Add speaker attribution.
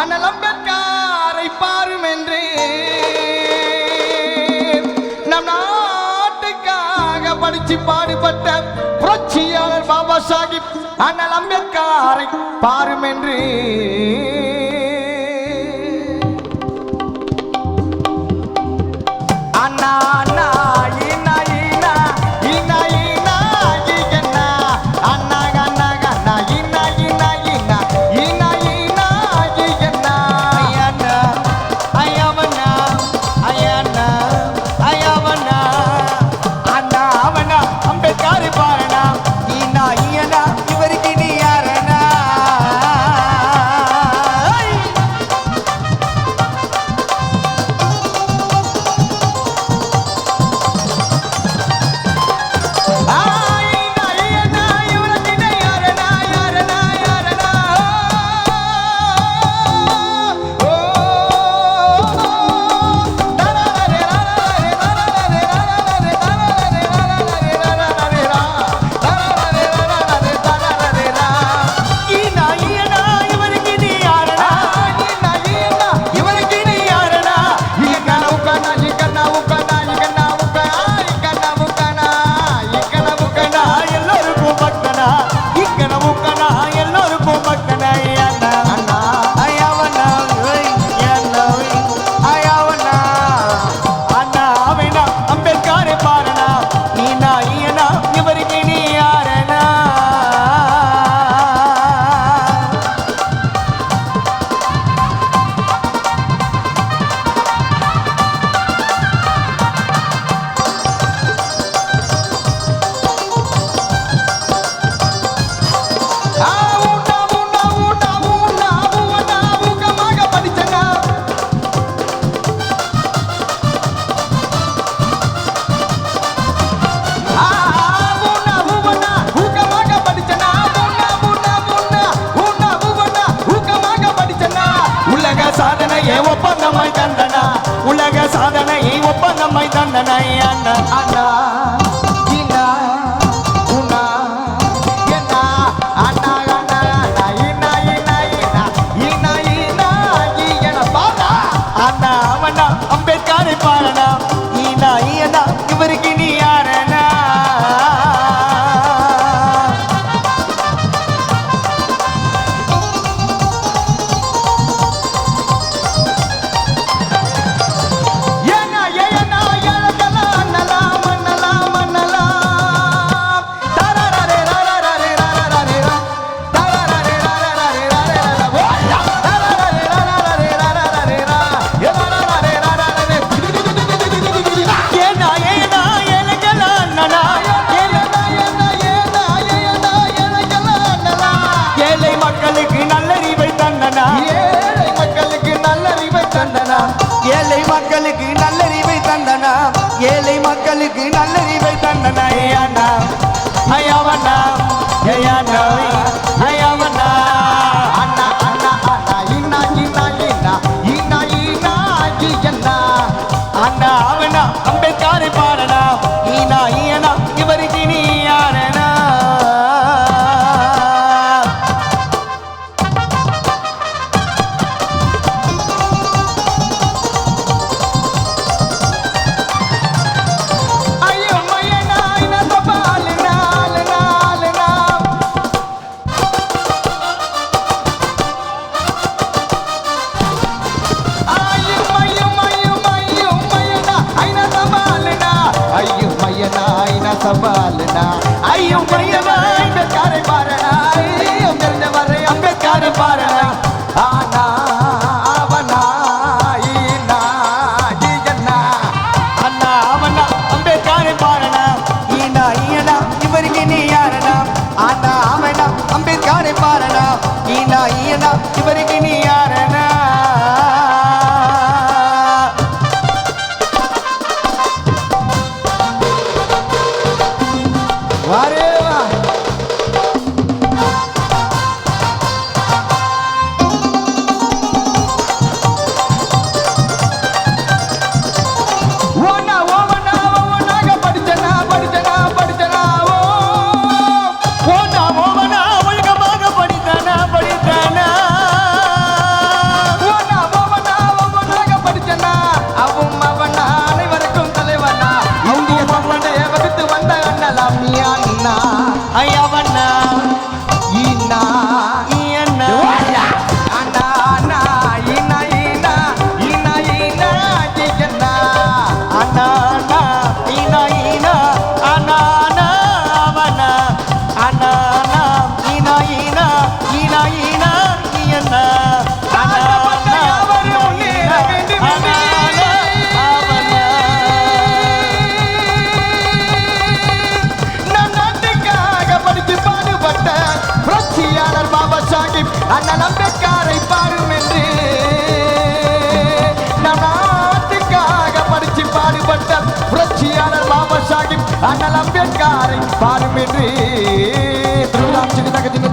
Speaker 1: ஆனால் அம்பேத்காரை பாரும் என்று நம் நாட்டுக்காக படிச்சு பாடுபட்ட புரட்சியாளர் பாபா சாஹிப் ஆனால் அம்பேத்காரை பாரும் என்று ஒப்பந்தமாய் தந்தனா. உலக சாதனை ஒப்பந்தமாய் தந்தனை அண்ணா அண்ணா. மக்களுக்கு நல்லறிவை தந்தனா. ஏழை மக்களுக்கு நல்லறிவை தந்தனா. ஐயாண்ணா ஐயாவண்ணா ஐயாண்ணா காரணா ஈனா ஈனா இவருக்கு நீ யாரனா நாட்டுக்காக படித்து பாடுபட்ட புரட்சியாளர் பாபா சாஹிப் அண்ணல் அம்பேத்கரை பாடும் என்று நம் நாட்டுக்காக படித்து பாடுபட்ட புரட்சியாளர் பாபா சாஹிப் அண்ணல் அம்பேத்கரை பாடும் என்று திருவிழா சிறுநகத்தின்